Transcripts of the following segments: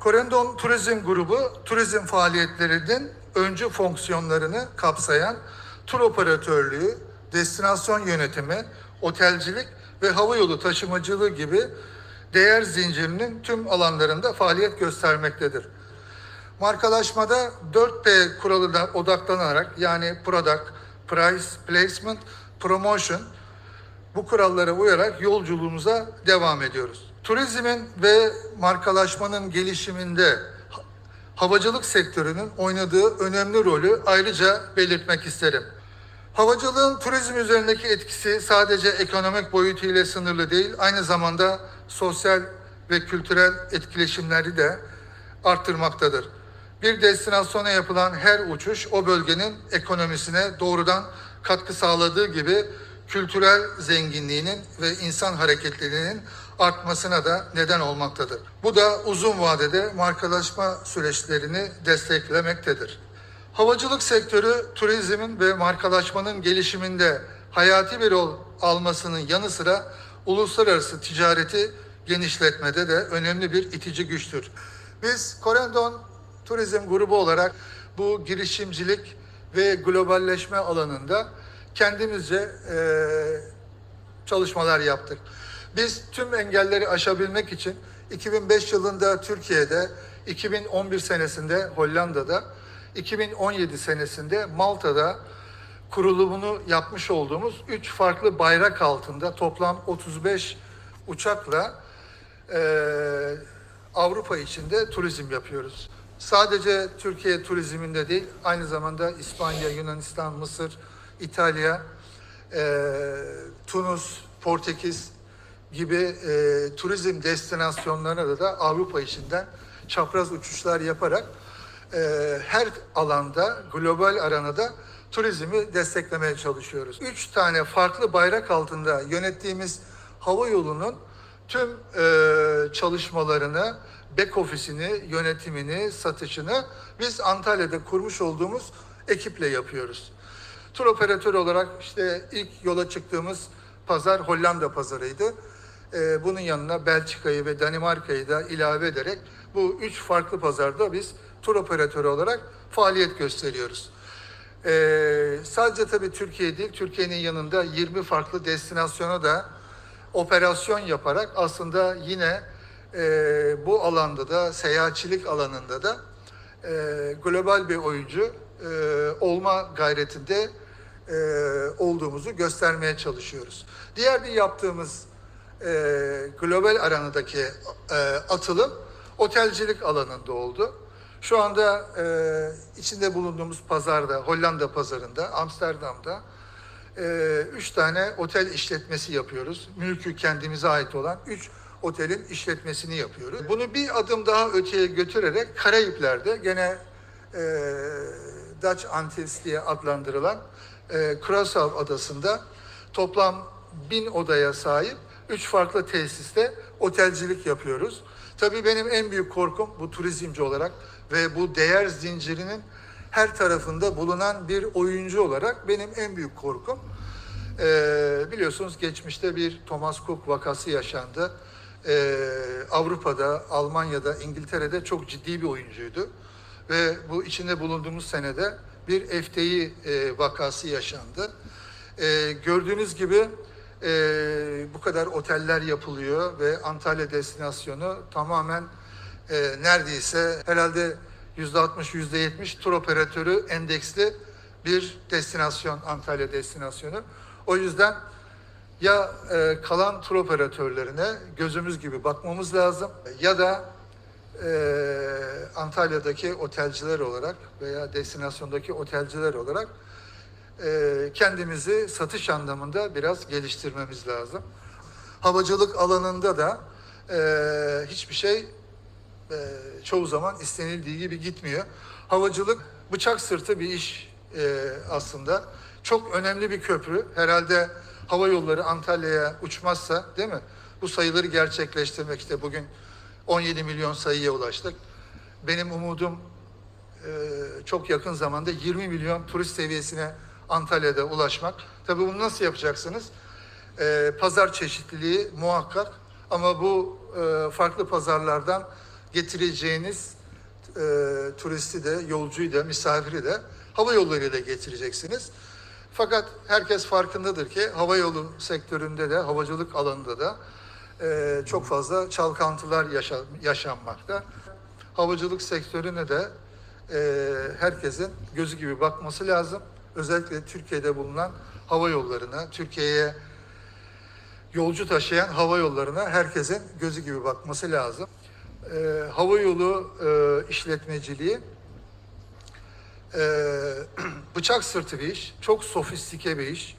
Korendon Turizm Grubu, turizm faaliyetlerinin öncü fonksiyonlarını kapsayan tur operatörlüğü, destinasyon yönetimi, otelcilik ve havayolu taşımacılığı gibi değer zincirinin tüm alanlarında faaliyet göstermektedir. Markalaşmada 4P kuralına odaklanarak yani Product, Price, Placement, Promotion bu kurallara uyarak yolculuğumuza devam ediyoruz. Turizmin ve markalaşmanın gelişiminde ha- havacılık sektörünün oynadığı önemli rolü ayrıca belirtmek isterim. Havacılığın turizm üzerindeki etkisi sadece ekonomik boyutuyla sınırlı değil, aynı zamanda sosyal ve kültürel etkileşimleri de arttırmaktadır. Bir destinasyona yapılan her uçuş o bölgenin ekonomisine doğrudan katkı sağladığı gibi kültürel zenginliğinin ve insan hareketliliğinin artmasına da neden olmaktadır. Bu da uzun vadede markalaşma süreçlerini desteklemektedir. Havacılık sektörü turizmin ve markalaşmanın gelişiminde hayati bir rol almasının yanı sıra uluslararası ticareti genişletmede de önemli bir itici güçtür. Biz Corendon Turizm Grubu olarak bu girişimcilik ve globalleşme alanında kendimizce eee çalışmalar yaptık. Biz tüm engelleri aşabilmek için 2005 yılında Türkiye'de, 2011 senesinde Hollanda'da, 2017 senesinde Malta'da kurulumunu yapmış olduğumuz üç farklı bayrak altında toplam 35 uçakla eee, Avrupa içinde turizm yapıyoruz. Sadece Türkiye turizminde değil, aynı zamanda İspanya, Yunanistan, Mısır, İtalya, eee, Tunus, Portekiz gibi eee, turizm destinasyonlarına da Avrupa içinden çapraz uçuşlar yaparak eee, her alanda, global aranada turizmi desteklemeye çalışıyoruz. Üç tane farklı bayrak altında yönettiğimiz hava yolunun tüm eee, çalışmalarını, back ofisini, yönetimini, satışını biz Antalya'da kurmuş olduğumuz ekiple yapıyoruz. Tur operatörü olarak işte ilk yola çıktığımız pazar Hollanda pazarıydı. Ee, bunun yanına Belçika'yı ve Danimarka'yı da ilave ederek bu üç farklı pazarda biz tur operatörü olarak faaliyet gösteriyoruz. Ee, sadece tabii Türkiye değil, Türkiye'nin yanında 20 farklı destinasyona da operasyon yaparak aslında yine e, bu alanda da seyahatçilik alanında da e, global bir oyuncu e, olma gayretinde e, olduğumuzu göstermeye çalışıyoruz. Diğer bir yaptığımız e, global aranadaki e, atılım otelcilik alanında oldu. Şu anda e, içinde bulunduğumuz pazarda, Hollanda pazarında, Amsterdam'da e, üç tane otel işletmesi yapıyoruz. Mülkü kendimize ait olan üç otelin işletmesini yapıyoruz. Bunu bir adım daha öteye götürerek Karayipler'de gene e, Dutch Antilles diye adlandırılan e, Curaçao adasında toplam bin odaya sahip üç farklı tesiste otelcilik yapıyoruz. Tabii benim en büyük korkum bu turizmci olarak ve bu değer zincirinin her tarafında bulunan bir oyuncu olarak benim en büyük korkum ee, biliyorsunuz geçmişte bir Thomas Cook vakası yaşandı. Ee, Avrupa'da, Almanya'da, İngiltere'de çok ciddi bir oyuncuydu. Ve bu içinde bulunduğumuz senede bir FTI e, vakası yaşandı. Ee, gördüğünüz gibi e, bu kadar oteller yapılıyor ve Antalya destinasyonu tamamen e, neredeyse herhalde %60, %70 tur operatörü endeksli bir destinasyon, Antalya destinasyonu. O yüzden ya e, kalan tur operatörlerine gözümüz gibi bakmamız lazım ya da e, Antalya'daki otelciler olarak veya destinasyondaki otelciler olarak e, kendimizi satış anlamında biraz geliştirmemiz lazım. Havacılık alanında da e, hiçbir şey e, çoğu zaman istenildiği gibi gitmiyor. Havacılık bıçak sırtı bir iş e, aslında. Çok önemli bir köprü. Herhalde hava yolları Antalya'ya uçmazsa değil mi? Bu sayıları gerçekleştirmek işte bugün 17 milyon sayıya ulaştık. Benim umudum e, çok yakın zamanda 20 milyon turist seviyesine Antalya'da ulaşmak. Tabii bunu nasıl yapacaksınız? E, pazar çeşitliliği muhakkak ama bu e, farklı pazarlardan getireceğiniz turisti de, yolcuyu da, misafiri de hava yollarıyla getireceksiniz. Fakat herkes farkındadır ki hava yolu sektöründe de, havacılık alanında da e, çok fazla çalkantılar yaşa- yaşanmakta. Havacılık sektörüne de e, herkesin gözü gibi bakması lazım. Özellikle Türkiye'de bulunan hava yollarına, Türkiye'ye yolcu taşıyan hava yollarına herkesin gözü gibi bakması lazım. Ee, hava yolu e, işletmeciliği e, bıçak sırtı bir iş, çok sofistike bir iş.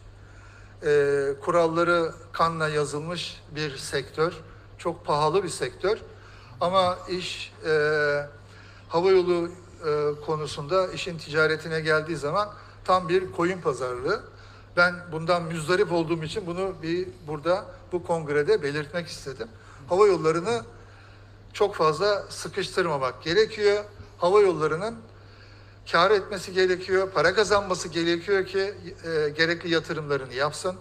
E, kuralları kanla yazılmış bir sektör, çok pahalı bir sektör. Ama iş e, hava yolu e, konusunda işin ticaretine geldiği zaman tam bir koyun pazarlığı. Ben bundan müzdarip olduğum için bunu bir burada bu kongrede belirtmek istedim. Hava yollarını çok fazla sıkıştırmamak gerekiyor. Hava yollarının kar etmesi gerekiyor, para kazanması gerekiyor ki e, gerekli yatırımlarını yapsın,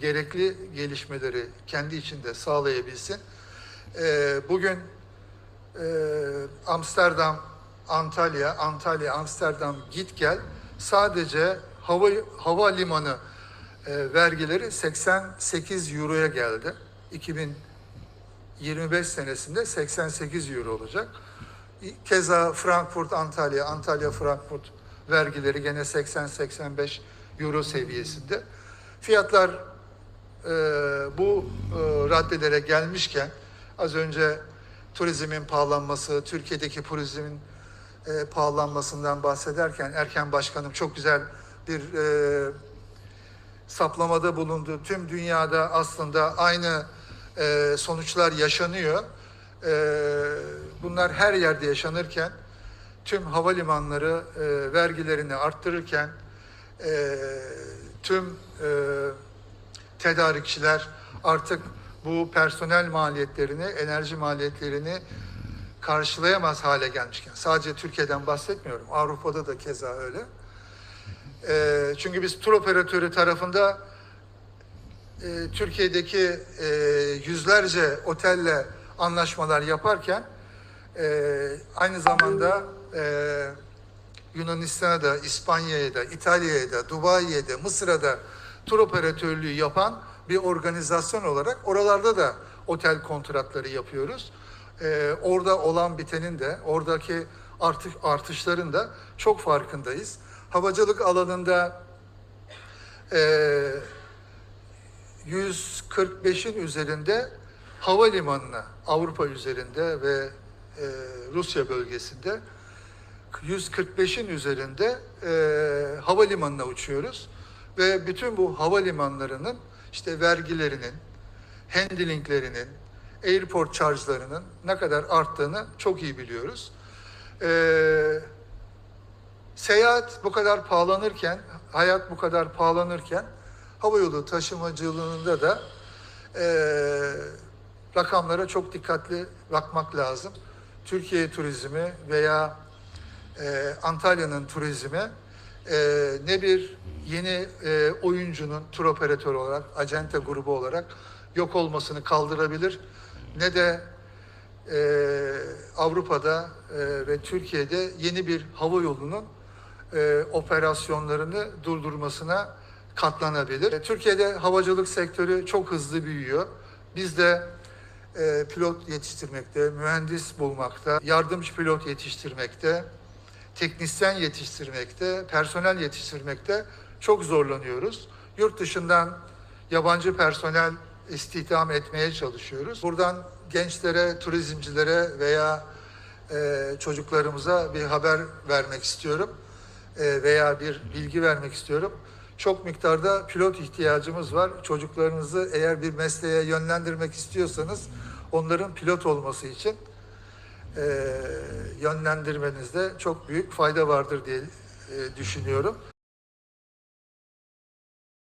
gerekli gelişmeleri kendi içinde sağlayabilsin. E, bugün e, Amsterdam, Antalya, Antalya, Amsterdam git gel sadece hava hava limanı e, vergileri 88 euroya geldi. 2025 senesinde 88 euro olacak. Keza Frankfurt, Antalya, Antalya, Frankfurt vergileri gene 80-85 euro seviyesinde. Fiyatlar e, bu e, raddelere gelmişken az önce turizmin pahalanması, Türkiye'deki turizmin e, pahalanmasından bahsederken Erken Başkanım çok güzel bir e, saplamada bulundu. Tüm dünyada aslında aynı e, sonuçlar yaşanıyor. E, bunlar her yerde yaşanırken tüm havalimanları e, vergilerini arttırırken e, tüm e, tedarikçiler artık bu personel maliyetlerini, enerji maliyetlerini karşılayamaz hale gelmişken sadece Türkiye'den bahsetmiyorum. Avrupa'da da keza öyle. E, çünkü biz tur operatörü tarafında e, Türkiye'deki e, yüzlerce otelle anlaşmalar yaparken e, aynı zamanda e, Yunanistan'a da, İspanya'ya da, İtalya'ya da, Dubai'ye de, Mısır'a da tur operatörlüğü yapan bir organizasyon olarak oralarda da otel kontratları yapıyoruz. E, orada olan bitenin de, oradaki artık artışların da çok farkındayız. Havacılık alanında e, 145'in üzerinde havalimanına Avrupa üzerinde ve e, Rusya bölgesinde 145'in üzerinde e, havalimanına uçuyoruz ve bütün bu havalimanlarının işte vergilerinin, handlinglerinin, airport charge'larının ne kadar arttığını çok iyi biliyoruz. E, seyahat bu kadar pahalanırken, hayat bu kadar pahalanırken havayolu taşımacılığında da eee, rakamlara çok dikkatli bakmak lazım. Türkiye turizmi veya eee, Antalya'nın turizmi eee, ne bir yeni eee, oyuncunun tur operatörü olarak, acente grubu olarak yok olmasını kaldırabilir ne de eee, Avrupa'da eee, ve Türkiye'de yeni bir hava yolunun e, operasyonlarını durdurmasına katlanabilir. E, Türkiye'de havacılık sektörü çok hızlı büyüyor. Biz de e, pilot yetiştirmekte, mühendis bulmakta, yardımcı pilot yetiştirmekte, teknisyen yetiştirmekte, personel yetiştirmekte çok zorlanıyoruz. Yurt dışından yabancı personel istihdam etmeye çalışıyoruz. Buradan gençlere, turizmcilere veya e, çocuklarımıza bir haber vermek istiyorum e, veya bir bilgi vermek istiyorum. Çok miktarda pilot ihtiyacımız var. Çocuklarınızı eğer bir mesleğe yönlendirmek istiyorsanız onların pilot olması için e, yönlendirmenizde çok büyük fayda vardır diye e, düşünüyorum.